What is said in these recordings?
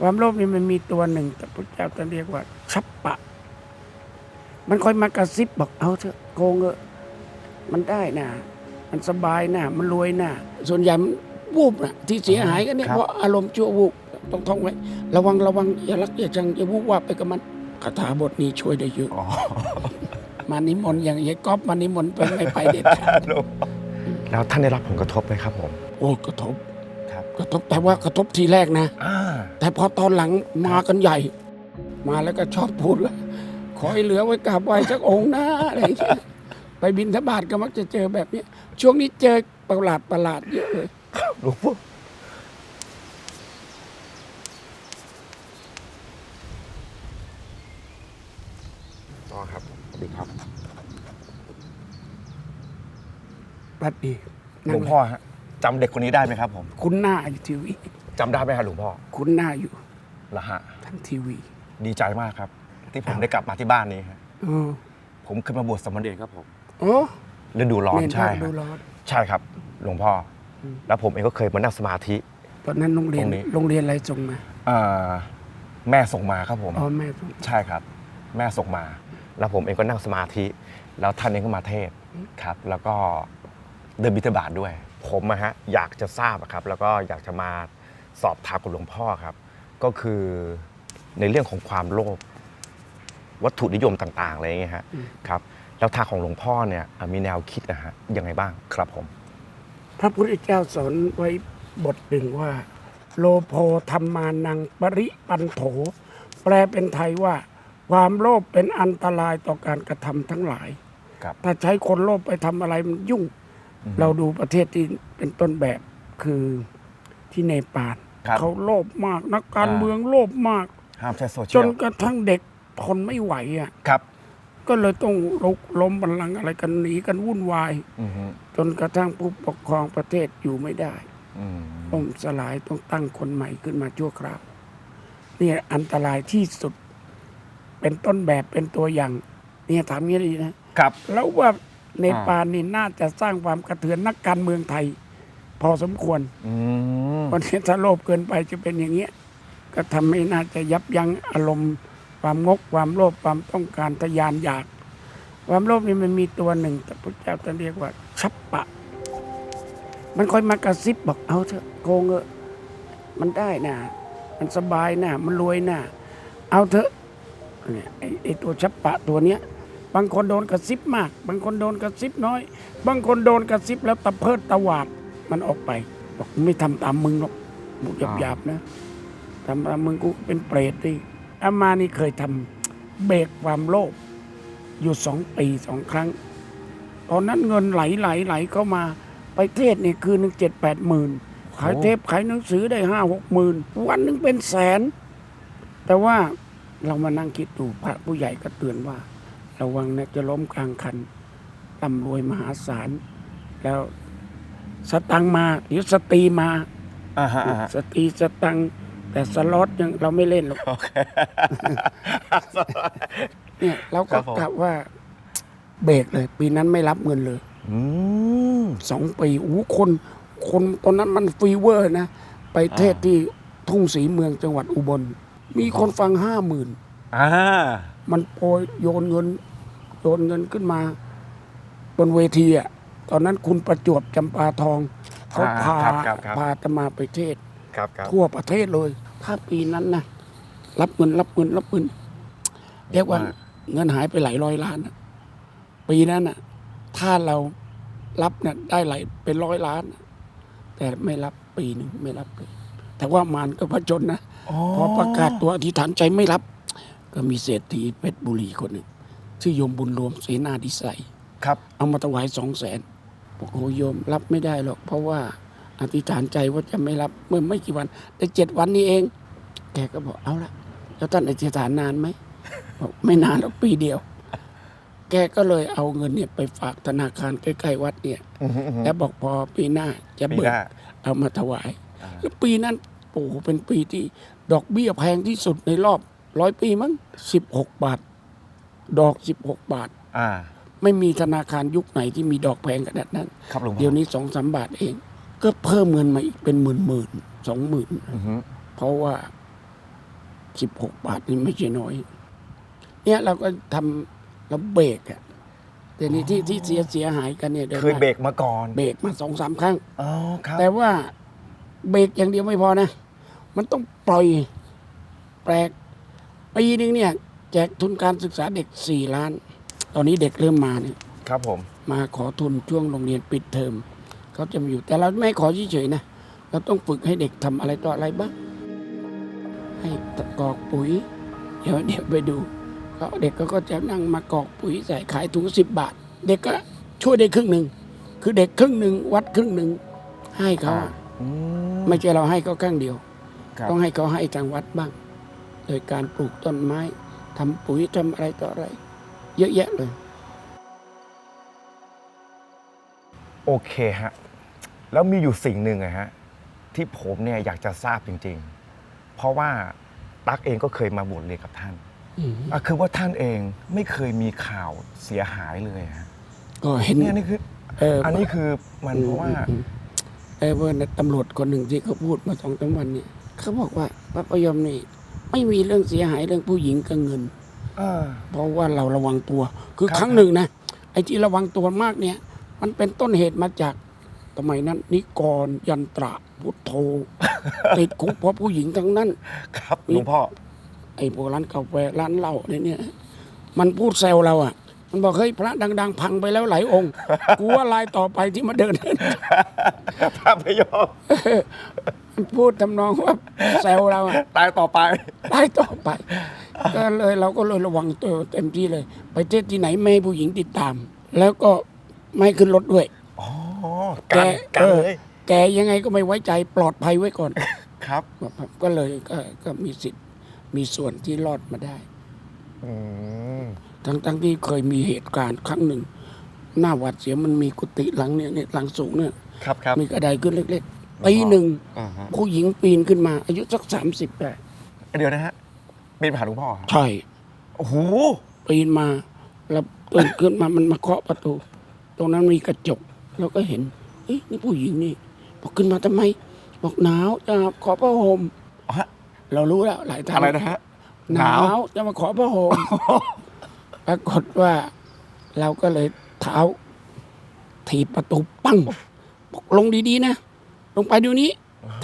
ความโลภนี่มันมีตัวหนึ่งแต่พระเจ้าจะเรียกว่า ชัปปะ มันคอยมากระซิบบอกเอาเถอะโกงเถอะมันได้นะมันสบายนะมันรวยนะส่วนใหญ่มันวูบนะที่เสียหายก็เนี่ยครับ เพราะอารมณ์ชั่ววูบต้องท่องไว้ ระวังระวังอย่ารักอย่าชังอย่าวูบว่าบไปกับมันคาถาบทนี้ช่วยได้เยอะอ๋อมานิมนต์อย่างยายก๊อฟมานิมนต์ไปไม่ไปเด็ดขาดแล้วท่านได้รับผลกระทบไหมครับผม โอ้กระทบครับ กระทบแต่ว่ากระทบทีแรกนะ อ่าแต่พอตอนหลังมากันใหญ่ มาแล้วก็ชอบพูดว่าขอให้เหลือไว้กราบไหว้สักองค์นะอะไรอย่างเงี้ยไปบินทบาทก็มักจะเจอแบบเนี้ยช่วงนี้เจอประหลาดประหลาดเยอะเลย หลวงพ่อต่อครับสวัสดีครับบัดดีหลวงพ่อฮะ จำเด็กคนนี้ได้ไหมครับผมคุ้นหน้าอยู่ทีวีจำได้ไหมครับหลวงพ่อคุ้นหน้าอยู่ละฮะ ทั้งทีวีดีใจมากครับ ที่ผมได้กลับมาที่บ้านนี้ฮะเออผมเคยมาบวชสามเณรครับผมโอ้ฤดูร้อนเนใช่พระคดูรับร้อน ใช่ครับ หลวงพ่ออม แล้วผมเองก็เคยมานั่งสมาธิ ตอนนั้นโรงเรียนตรงนี้ โรงเรียนอะไรส่งมาอ่าแม่ส่งมาครับผม อ๋อแม่ส่งใช่ครับ แม่ส่งมา แล้วผมเองก็นั่งสมาธิ แล้วท่านเองก็มาเทศน์ครับ แล้วก็เดินบิณฑบาตด้วย ผมอะฮะอยากจะทราบอะครับ แล้วก็อยากจะมาสอบถามกับหลวงพ่อครับ ก็คือในเรื่องของความโลภวัตถุนิยมต่างๆอะไรอย่างเงี้ยฮะครับแล้วทางของหลวงพ่อเนี่ยอะมีแนวคิดนะฮะยังไงบ้างครับผม พระพุทธเจ้าสอนไว้บทหนึ่งว่า โลโภธรรมานังปริปันโถ แปลเป็นไทยว่า ความโลภเป็นอันตรายต่อการกระทำทั้งหลาย ครับ ถ้าใช้คนโลภไปทำอะไรมันยุ่งอืม เราดูประเทศที่เป็นต้นแบบคือที่เนปาลครับเขาโลภมากนักการอ่า เมืองโลภมาก ห้ามใช้โซเชีจยนลกระทั่งเด็กทนไม่ไหวอะครับก็เลยต้องลุกล้มบัลลังก์อะไรกันหนีกันวุ่นวาย อือฮึจนกระทั่งผู้ปกครองประเทศอยู่ไม่ได้อืมล่มสลายต้องตั้งคนใหม่ขึ้นมาชั่วคราวเนี่ยอันตรายที่สุด เป็นต้นแบบเป็นตัวอย่าง เนี่ยถามงี้ดีนะครับ แล้วว่า ในปาลนี่น่าจะสร้างความกระเทือนนักการเมืองไทย พอสมควรอืมวันนี้ถ้าโลภเกินไปจะเป็นอย่างเงี้ย ก็ทำให้น่าจะยับยั้งอารมณ์ ความงกความโลภความต้องการทะยานอยาก ความโลภนี่มันมีตัวหนึ่งแต่พระเจ้าจะเรียกว่า ชัปปะ มันคอยมากระซิบบอกเอาเถอะโกงเถอะมันได้นะมันสบายนะมันรวยนะเอาเถอะเนี่ยไอ้ไอ้ตัวชัปปะตัวเนี้ย บางคนโดนกระซิบมาก บางคนโดนกระซิบน้อย บางคนโดนกระซิบแล้วตะเพิดตะหวาดมันออกไป บอกไม่ทำตามมึงหรอกบุหยาบหยาบๆนะทำตามมึงกูเป็นเปรตดิอามานี่เคยทำเบรกความโลภอยู่สองปีสองครั้ง ตอนนั้นเงินไหลไหลไหลเข้ามาไปเทศนี่คืนหนึ่งเจ็ดแปดหมื่นขายเทปขายหนังสือได้ห้าหกหมื่นวันหนึ่งเป็นแสน แต่ว่าเรามานั่งคิดดูพระผู้ใหญ่ก็เตือนว่า ระวังนะจะล้มกลางคันร่ำรวยมหาศาล แล้วสตังค์มาเดี๋ยวสตรีมาอ่าฮะอ่าฮะสตรีสตังค์แต่สล็อตยังเราไม่เล่นหรอกโอเคเนี่ยเราครัก็บผมกะว่าเบรกเลย ปีนั้นไม่รับเงินเลยอืมสองปีอู้คน คนตอนนั้นมันฟีเวอร์นะ ไปเทศที่ทุ่งศรีเมืองจังหวัดอุบล มีคนฟังห้าหมื่นอ่ามันโปรยโยนเงิน โยนเงินขึ้นมา บนเวทีอะตอนนั้นคุณประจวบจำปาทองเขาพาครับครับครับ พาตมาไปเทศ ครับครับทั่วประเทศเลย ถ้าปีนั้นนะรับเงินรับเงินรับเงินเรียกว่าเงินหายไปหลายร้อยล้านน่ะปีนั้นน่ะ ถ้าเรารับเนี่ยได้หลายเป็นร้อยล้านน่ะแต่ไม่รับปีหนึ่งไม่รับเลยแต่ว่ามารก็ผจญนะ พอประกาศตัวอธิษฐานใจไม่รับ ก็มีเศรษฐีเพชรบุรีคนหนึ่ง ชื่อโยมบุญรวมเสนาดิสัยครับ เอามาถวายสองแสนบอกโอ้โยมรับไม่ได้หรอก เพราะว่าอธิษฐานใจว่าจะไม่รับเมื่อไม่กี่วัน แต่เจ็ดวันนี้เอง แกก็บอกเอาละแล้วท่านอธิษฐานนานไหมบอกไม่นานหรอกปีเดียว แกก็เลยเอาเงินเนี่ยไปฝากธนาคารใกล้ๆวัดเนี่ยอือฮึอือฮึแล้วบอกพอปีหน้าจะปีเบิหกน้า เอามาถวายอ่าแล้วปีนั้นโอ้โหเป็นปีที่ดอกเบี้ยแพงที่สุดในรอบร้อยปีมั้งสิบหกบาท ดอกสิบหกบาท อ่า ไม่มีธนาคารยุคไหนที่มีดอกแพงขนาดนั้น ครับหลวงพ่อเดี๋ยวนี้สองสามบาทเอง ก็เพิ่มเงินมาอีกเป็นหมื่นหมื่นสองหมื่นอือฮึเพราะว่าสิบหกบาทนี่ไม่ใช่น้อย เนี่ยเราก็ทำเราเบรกอะแต่นี่ที่ที่เสียเสียหายกันเนี่ยดี๋วเคยเบรกมาก่อนเบรกมาสองสามครั้ง อ๋อครับ แต่ว่าเบรกอย่างเดียวไม่พอนะ มันต้องปล่อยแปลกปีหนึงเนี่ย แจกทุนการศึกษาเด็กสี่ล้าน ตอนนี้เด็กเริ่มมาเนี่ยครับผม มาขอทุนช่วงโรงเรียนปิดเทอมเขาจะมาอยู่แต่เราไม่ขอเฉยๆนะเราต้องฝึกให้เด็กทำอะไรต่ออะไรบ้างให้ตะกอกปุ๋ย เดี๋ยวเดี๋ยวไปดูก็เด็กก็จะนั่งมากอกปุ๋ยใส่ขายถุงสิบบาท เด็กก็ช่วยได้ครึ่งหนึ่งคือเด็กครึ่งหนึ่งวัดครึ่งหนึ่งให้เขาอะอืมไม่ใช่เราให้เขาข้างเดียวครับต้องให้เขาให้ทางวัดบ้าง โดยการปลูกต้นไม้ ทำปุ๋ยทำอะไรต่ออะไร เยอะแยะเลย โอเคฮะ แล้วมีอยู่สิ่งหนึ่งอะฮะ ที่ผมเนี่ยอยากจะทราบจริง ๆ เพราะว่าตั๊กเองก็เคยมาบวชเรียนกับท่านอืมอะคือว่าท่านเองไม่เคยมีข่าวเสียหายเลยฮะก็เห็น เนี่ยนี่คือเอออันนี้คือมันเพราะว่า อืมเออเพื่อนตำรวจคนหนึ่งที่เขาพูดมาสองสามวันเนี่ยเขาบอกว่าพระพยอมนี่ ไม่มีเรื่องเสียหายเรื่องผู้หญิงกับเงินเออเพราะว่าเราระวังตัว คือครับ ครั้งหนึ่งนะ ไอ้ที่ระวังตัวมากเนี่ย มันเป็นต้นเหตุมาจากสมัยนั้น นิกรยันตระพุทโธ ติดคุกเพราะผู้หญิงทั้งนั้น ครับหลวงพ่อ ไอ้พวกร้านกาแฟร้านเหล้าอะไรเนี่ย มันพูดแซวเราอะ มันบอกเฮ้ยพระดัง ๆ พังไปแล้วหลายองค์กูว่าลายต่อไปที่มาเดิน พระพยอมมันพูดทำนองว่า แซวเราอะตายต่อไป ตายต่อไปก็เลยเราก็เลยระวังตัวเต็มที่เลยไปเทศที่ไหนไม่ให้ผู้หญิงติดตาม แล้วก็ไม่ให้ขึ้นรถด้วยอ๋อกันกันเออเลยแกยังไงก็ไม่ไว้ใจปลอดภัยไว้ก่อนครับ ก็เลยก็ก็มีสิทธิ์มีส่วนที่รอดมาได้อืมทั้งทั้งที่เคยมีเหตุการณ์ครั้งหนึ่ง หน้าหวัดเสียวมันมีกุฏิหลังเนี่ยเนี่ยหลังสูงเนี่ย ครับครับมีกระไดขึ้นเล็ก ๆ ปีหนึ่งอ่าฮะผู้หญิงปีนขึ้นมา อายุสักสามสิบได้เดี๋ยวนะฮะเป็นผ่านหลวงพ่อครับใช่โอ้โหปีนมา แล้วตื่นขึ้นมามันมาเคาะประตู ตรงนั้นมีกระจกเราก็เห็นเอ้ยนี่ผู้หญิงนี่บอกขึ้นมาทำไม บอกหนาวจะขอผ้าห่มฮะเรารู้แล้วหลายท่านอะไรนะฮะหนาวจะมาขอผ้าห่มปรากฏว่า เราก็เลยเท้าถีบประตูปั้งบอกลงดีๆนะ ลงไปเดี๋ยวนี้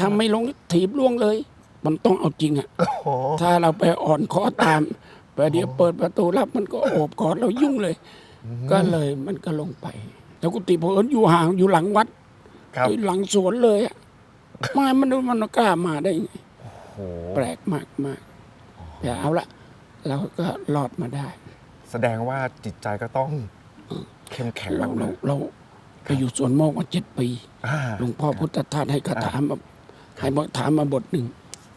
ทำไม่ลงถีบล่วงเลย มันต้องเอาจริงอะโอ้โห ถ้าเราไปอ่อนคอตามประเดี๋ยวเปิดประตูรับมันก็โอบกอดเรายุ่งเลย ก็เลยมันก็ลงไป แล้วกุฏิพอเอิญอยู่ห่างอยู่หลังวัดครับ อยู่หลังสวนเลยอะมามันมันกล้ามาได้ไงโอ้โห แปลกมากมากแต่เอาละเราก็รอดมาได้ แสดงว่าจิตใจก็ต้องเข้มแข็งเรามากเราเรา ไปอยู่สวนโมกมาเจ็ดปีๆอ่าหลวงพ่อพุทธทาสให้คาถามาให้มาถามมาบทหนึ่ง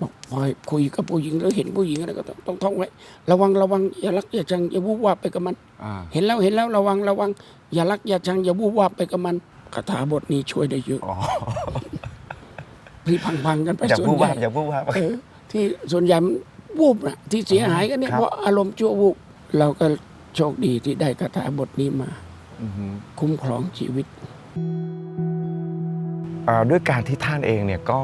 บอกพอคุยกับผู้หญิงแล้วเห็นผู้หญิงอะไรก็ต้องต้องท่องไว้ ระวังระวังอย่ารักอย่าชังอย่าวูบวาบไปกับมันอ่าเห็นแล้วเห็นแล้วระวังระวัง อย่ารักอย่าชังอย่าวูบวาบไปกับมันคาถาบทนี้ช่วยได้เยอะอ๋อที่พังๆกันไปอย่าส่วนพูดใหว่าญ่อย่าพูดว่าเออที่ส่วนใหญ่มันวูบนะที่เสียหายกันเนี่ยครับเพราะอารมณ์ชั่ววูบเราก็โชคดีที่ได้คาถาบทนี้มาอือฮึ คุ้มครองชีวิตอ่าด้วยการที่ท่านเองเนี่ยก็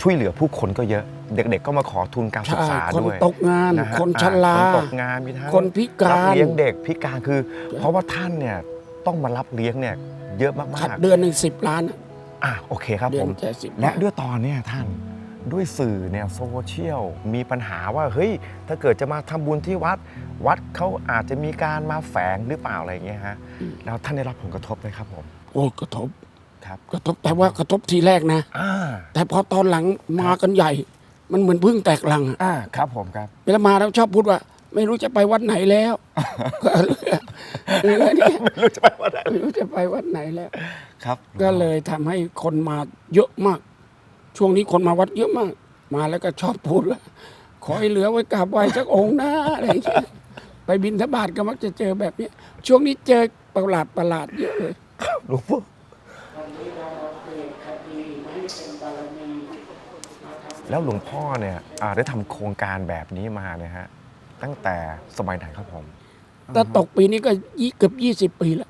ช่วยเหลือผู้คนก็เยอะ เด็กๆ ก็มาขอทุนการศึกใช่ษาคนด้วยตกงานะฮะคนชอ่ราคนตกงานมีทั้งคนพิการับรเลี้ยงเด็กพิการคือ เพราะว่าท่านเนี่ยต้องมารับเลี้ยงเนี่ยเยอะมาขัดกเดือนหนึ่งสิบล้านอะๆอะโอเคครับเดือผนมแค่สิบและด้วยตอนเนี้ท่าน ด้วยสื่อเนี่ยโซเชียลมีปัญหาว่าเฮ้ยถ้าเกิดจะมาทำบุญที่วัด วัดเขาอาจจะมีการมาแฝงหรือเปล่าอะไรอย่างเงี้ยฮะแล้วท่านได้รับผลกระทบไหมครับผมโอ้กระทบครับกระทบแต่ว่ากระทบทีแรกนะอ่าแต่พอตอนหลังมากันใหญ่ มันเหมือนพึ่งแตกลังอะอ่าครับผมครับเวลามาแล้วชอบพูดว่า ไม่รู้จะไปวัดไหนแล้วก็เลยเรือเนี่ยไม่รู้จะไปวัดไหนไม่รู้จะไปวัดไหนแล้วครับ ก็เลยทำให้คนมาเยอะมาก ช่วงนี้คนมาวัดเยอะมาก มาแล้วก็ชอบพูดว่าขอให้เหลือไว้กราบไหว้สักองค์นะอะไรอย่างเงี้ยไปบินทบาทก็มักจะเจอแบบเนี้ยช่วงนี้เจอประหลาดประหลาดๆเยอะเลยหลวงพ่อแล้วหลวงพ่อเนี่ยอ่าได้ทำโครงการแบบนี้มาเนี่ยฮะ ตั้งแต่สมัยไหนครับผมแต่ตกปีนี้ก็ยี่เกือบยี่สิบปีแล้ว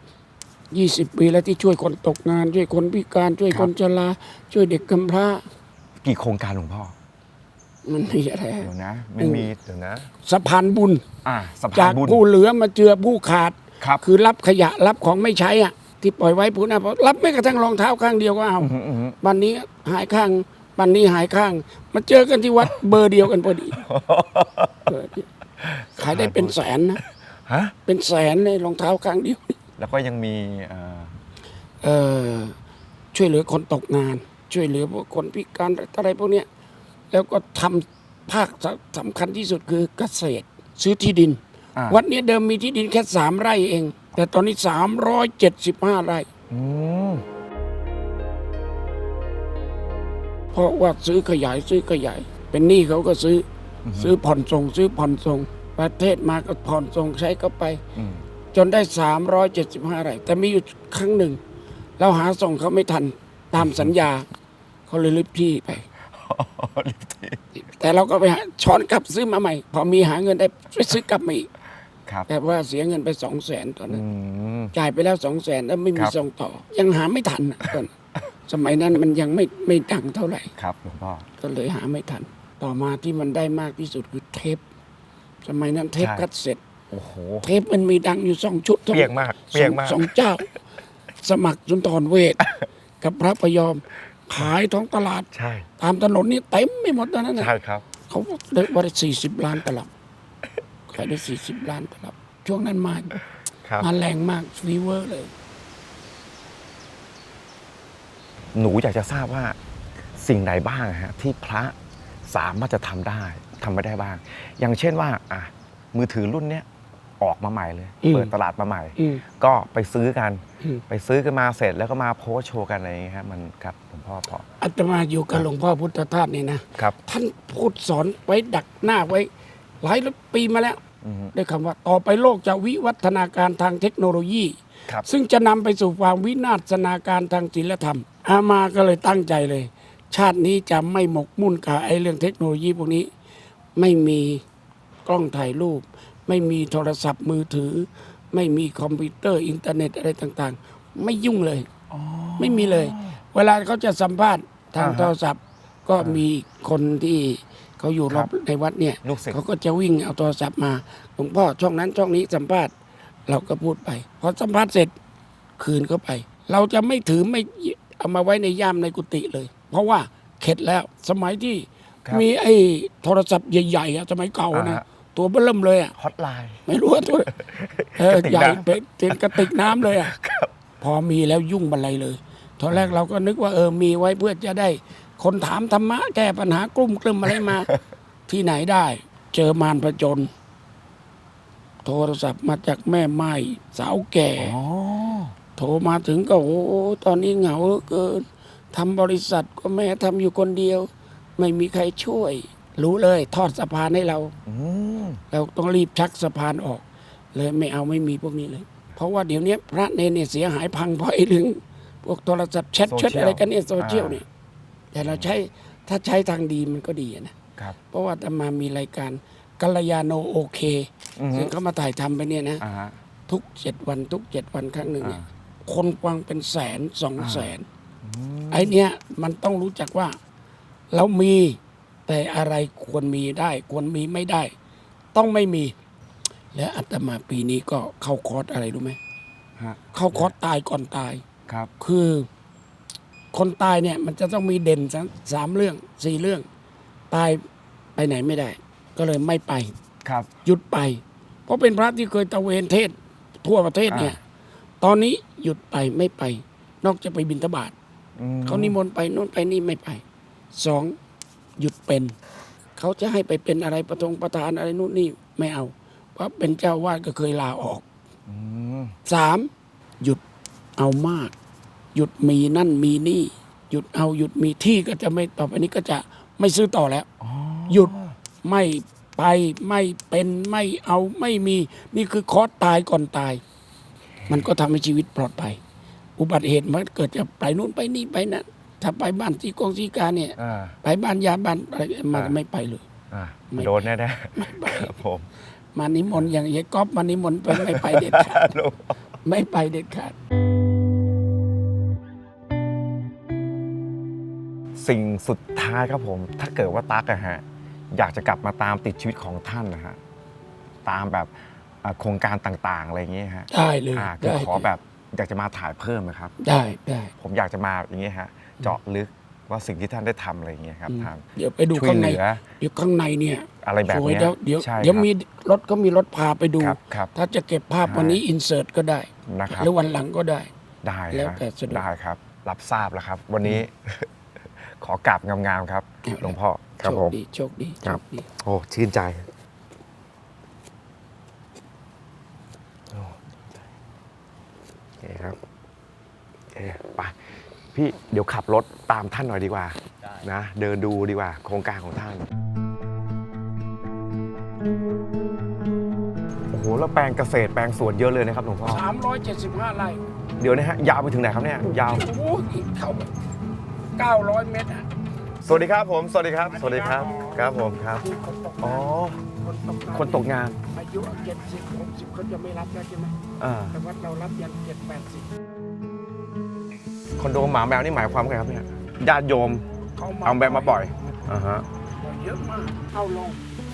ยี่สิบปีแล้วที่ช่วยคนตกงาน ช่วยคนพิการช่วยคนชราช่วยเด็กกำพร้า กี่โครงการหลวงพ่อมันมีอะไรเดี๋ยวนะมันมีเดี๋ยวนะสะพานบุญอ่าสะพาจานกบุญผู้เหลือมาเจือผู้ขาด ครับคือรับขยะรับของไม่ใช้อะ ที่ปล่อยไว้ผู้หน้าเพราะรับไม่กระทั่งรองเท้าข้างเดียวก็เอาอืมอืมอืมวันนี้หายข้างวันนี้หายข้าง มาเจอกันที่วัด เบอร์เดียวกันพอดีเออขายได้เป็นแสนนะฮะเป็นแสนในรองเท้าข้างเดียว แล้วก็ยังมีเอ่อเออช่วยเหลือคนตกงาน ช่วยเหลือพวกคนพิการอะไรพวกเนี้ยแล้วก็ทำภาคสำคัญที่สุดคือเกษตร ซื้อที่ดิน อ่าวัดเนี้ยเดิมมีที่ดินแค่สามไร่เอง แต่ตอนนี้สามร้อยเจ็ดสิบห้าไร่ อืมเพราะว่าซื้อขยายซื้อขยาย เป็นหนี้เขาก็ซื้ออซื้อผ่อนส่ง ซื้อผ่อนส่ง ประเทศมาก็ผ่อนส่งใช้ก็ไป อืม จนได้ 375ไร่แต่มีอยู่ครั้งหนึ่ง เราหาส่งเขาไม่ทันตามสัญญา เขาเลยลิบที่ไปลิฟทีแต่เราก็ไปหาช้อนกลับซื้อมาใหม่ พอมีหาเงินได้ไปซื้อกลับมาอีกครับ แต่ว่าเสียเงินไปสองแสนตอนนั้นอืมจ่ายไปแล้วสองแสนแล้วไม่มีครับส่งต่อ ยังหาไม่ทันอะตอนสมัยนั้นมันยังไม่ไม่ดังเท่าไหร่ ครับหลวงพ่อ ก็เลยหาไม่ทัน ต่อมาที่มันได้มากที่สุดคือเทป สมัยนั้นเทปใช่ คัดเสร็จ โอ้โห เทปมันมีดังอยู่สองชุดท่าเปรี้ยงมากเปรี้ยงมากสองสองเจ้า สมัครสุนทรเวทกับพระพยอม ขายท้องตลาด ใช่ ตามถนนนี่เต็มไม่หมดตอนนั้นนะใช่ครับ เขาได้วันสี่สิบล้านตลับขายได้สี่สิบล้านตลับ ช่วงนั้นมาครับมาแรงมากฟีเวอร์เลย หนูอยากจะทราบว่าสิ่งไหนบ้างฮะที่พระสามารถจะทำได้ทำไม่ได้บ้าง อย่างเช่นว่าอะมือถือรุ่นเนี้ย ออกมาใหม่เลยอืมเปิดตลาดมาใหม่อืมก็ไปซื้อกันอืมไปซื้อกันมาเสร็จแล้วก็มาโพสต์โชว์กันอะไรอย่างเงี้ยครับมันครับหลวงพ่อพออาตมาอยู่กับหลวงพ่อพุทธทาสนี่นะครับ ท่านพูดสอนไว้ดักหน้าไว้ หลายปีมาแล้วอือฮึ ด้วยคำว่าต่อไปโลกจะวิวัฒนาการทางเทคโนโลยี ครับ ซึ่งจะนำไปสู่ความวินาศนาการทางศีลธรรม อามาก็เลยตั้งใจเลย ชาตินี้จะไม่หมกมุ่นกับไอ้เรื่องเทคโนโลยีพวกนี้ ไม่มีกล้องถ่ายรูปไม่มีโทรศัพท์มือถือ ไม่มีคอมพิวเตอร์อินเทอร์เน็ตอะไรต่างๆ ไม่ยุ่งเลย ไม่มีเลย เวลาเขาจะสัมภาษณ์ทางอ่าฮะโทรศัพท์ ก็มีคนที่เขาอยู่รอบครับในวัดเนี่ยลูกศิษย์ เขาก็จะวิ่งเอาโทรศัพท์มาหลวงพ่อช่องนั้นช่องนี้สัมภาษณ์เราก็พูดไปพอสัมภาษณ์เสร็จคืนเข้าไป เราจะไม่ถือไม่เอามาไว้ในย่ามในกุฏิเลย เพราะว่าเข็ดแล้วสมัยที่ครับมีไอ้โทรศัพท์ใหญ่ๆอะสมัยเก่าอ่านะฮะ ตัวเบิ่มเลยอะฮอตไลน์ไม่รู้ว่าตัวเออกระติกใหญ่น้ำเป็นเป็นกระติกน้ำเลยอะพอมีแล้วยุ่งบันไลเลยตอนแรกเราก็นึกว่าเออมีไว้เพื่อจะได้ คนถามธรรมะแก้ปัญหากลุ่มกลุ่มอะไรมา ที่ไหนได้ เจอมารผจญโทรศัพท์มาจากแม่ไม้สาวแก่อ๋อโทรมาถึงก็โอ้โหตอนนี้เหงาเหลือเกินทำบริษัทก็แม่ทำอยู่คนเดียว ไม่มีใครช่วย รู้เลยทอดสะพานให้เรา อืมเราต้องรีบชักสะพานออก เลยไม่เอาไม่มีพวกนี้เลย เพราะว่าเดี๋ยวนี้พระเนรเนี่ยเสียหายพังเพราะไอ้เรื่องพวกโทรศัพท์แชทเชทอะไรกันเนี่ยโซเชียลเนี่ยแต่เราใช้ถ้าใช้ทางดีมันก็ดีอะนะ ครับ เพราะว่าอาตมามีรายการกัลยาโนโอเคอือฮึ ซึ่งเขามาถ่ายทำไปเนี่ยนะ อ่าฮะ ทุกเจ็ดวันทุกเจ็ดวันครั้งหนึ่งเนี่ยอ่า คนฟังเป็นแสนสองแสน อืมไอ้เนี้ยมันต้องรู้จักว่า เรามี แต่อะไรควรมีได้ ควรมีไม่ได้ ต้องไม่มี และอาตมาปีนี้ก็เข้าคอร์สอะไรรู้ไหมฮะเข้าคอร์สตายก่อนตาย ครับ คือ คนตายเนี่ย มันจะต้องมีเด่นสามสามเรื่องสี่เรื่อง ตายไปไหนไม่ได้ ก็เลยไม่ไป ครับ หยุดไป เพราะเป็นพระที่เคยตระเวนเทศ ทั่วประเทศเนี่ย ตอนนี้หยุดไปไม่ไป นอกจากไปบินทบาทอืมเขานิมนต์ไปโน่นไปนี่ไม่ไปสอง หยุดเป็น เขาจะให้ไปเป็นอะไรประทงประธานอะไรนู่นนี่ไม่เอา เพราะเป็นเจ้าวาดก็เคยลาออกอืมสามหยุดเอามาก หยุดมีนั่นมีนี่ หยุดเอาหยุดมีที่ก็จะไม่ต่อไปนี้ก็จะไม่ซื้อต่อแล้วอ๋อหยุดไม่ไปไม่เป็นไม่เอาไม่มี นี่คือคอร์สตายก่อนตาย มันก็ทำให้ชีวิตปลอดภัยอุบัติเหตุมันเกิดจะไปนู่นไปนี่ไปนั่น ถ้าไปบ้านซีกงซีกาเนี่ย อ่าไปบ้านยาบ้านอะไรมันอ่าไม่ไปเลย อ่าไม่ โดนแน่ไม่ไปๆครับผมมานิมนต์อย่างยายก๊อฟมานิมนต์ไปไม่ไปเด็ดขาด ลูกไม่ไปเด็ดขาด สิ่งสุดท้ายครับผม ถ้าเกิดว่าตั๊กอะฮะ อยากจะกลับมาตามติดชีวิตของท่านนะฮะ ตามแบบอ่าโครงการต่างๆ อะไรอย่างเงี้ยฮะได้เลยอ่าคือได้ขอแบบอยากจะมาถ่ายเพิ่มนะครับ ได้ได้ ผมอยากจะมาอย่างเงี้ยฮะ เจาะลึกว่าสิ่งที่ท่านได้ทำอะไรอย่างเงี้ยครับอืมทางเดี๋ยวไปดูช่วยข้างเหในลือเดี๋ยวข้างในเนี่ยอะไรแบบสวยเนี้ยเดี๋ยวเดี๋ยวใช่เดี๋ยวครับมีรถก็มีรถพาไปดู ครับครับ ถ้าจะเก็บภาพวันนี้อินเสิร์ตก็ได้ นะครับ หรือวันหลังก็ได้ ได้แล้วครับแต่สะดวกได้ครับ รับทราบแล้วครับ วันนี้ ขอกราบงามๆครับ ครับ หลวงพ่อครับโชผคมดีโชคดีโชครับ คดี โอ้ชื่นใจโอ้โอเคครับโอเคไป พี่เดี๋ยวขับรถตามท่านหน่อยดีกว่านะเดินดูดีกว่าโครงการของท่าน โอ้โหแล้วแปลงเกษตรแปลงสวนเยอะเลยนะครับหลวงพ่อ 375ไร่เดี๋ยวนะฮะยาวไปถึงไหนครับเนี่ยยาว โอ้ยเข้าไป900 เมตรอะสวัสดีครับผม สวัสดีครับ สวัสดีครับ ครับผมครับ ที่คนตกอ๋อคนตกคนตกงานอายุ70 60เขาจะไม่รับแล้วใช่ไหมอ่า แต่ว่าเรารับยัน7 80 คอนโดหมาแมวนี่หมายความว่าไงครับเนี่ยญาติโยมเขามาเอาแบบมาปล่อยอ่าฮะปล่อยเยอะมากเอาลง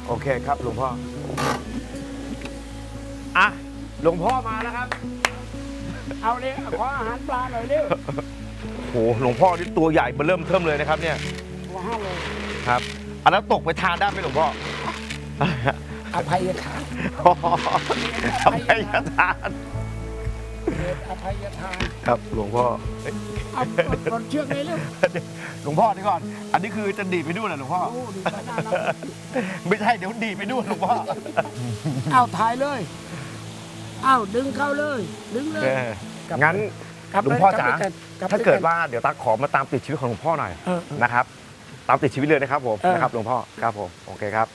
โอเคครับหลวงพ่ออะหลวงพ่อมาแล้วครับเอาเลยขออาหารปลาหน่อยเร็วโหหลวงพ่อนี่ตัวใหญ่เบอเริ่มเทิมเลยนะครับเนี่ยตัวห้าเลยครับอันนั้นตกไปทานได้ไหมหลวงพ่ออภัยทานทำไมจะทาน เกิดอภัยทานครับหลวงพ่อเอากดเชือกเลยเร็วหลวงพ่อนี่ก่อน อันนี้คือจะดีดไปด้วยเหรอหลวงพ่อ โอ้ดูไปหน้าเราไม่ใช่เดี๋ยวดีดไปด้วยหลวงพ่อเอาถ่ายเลยเอาดึงเข้าเลย ดึงเลยเอองั้นกลับหลวงพ่อจ๋า กลับด้วยนลับถ้าด้วยนเกิดว่าเดี๋ยวตาขอมาตามติดชีวิตของหลวงพ่อหน่อยเออเออ นะครับ ตามติดชีวิตเลยนะครับผมเออ นะครับหลวงพ่อครับผมโอเคครับ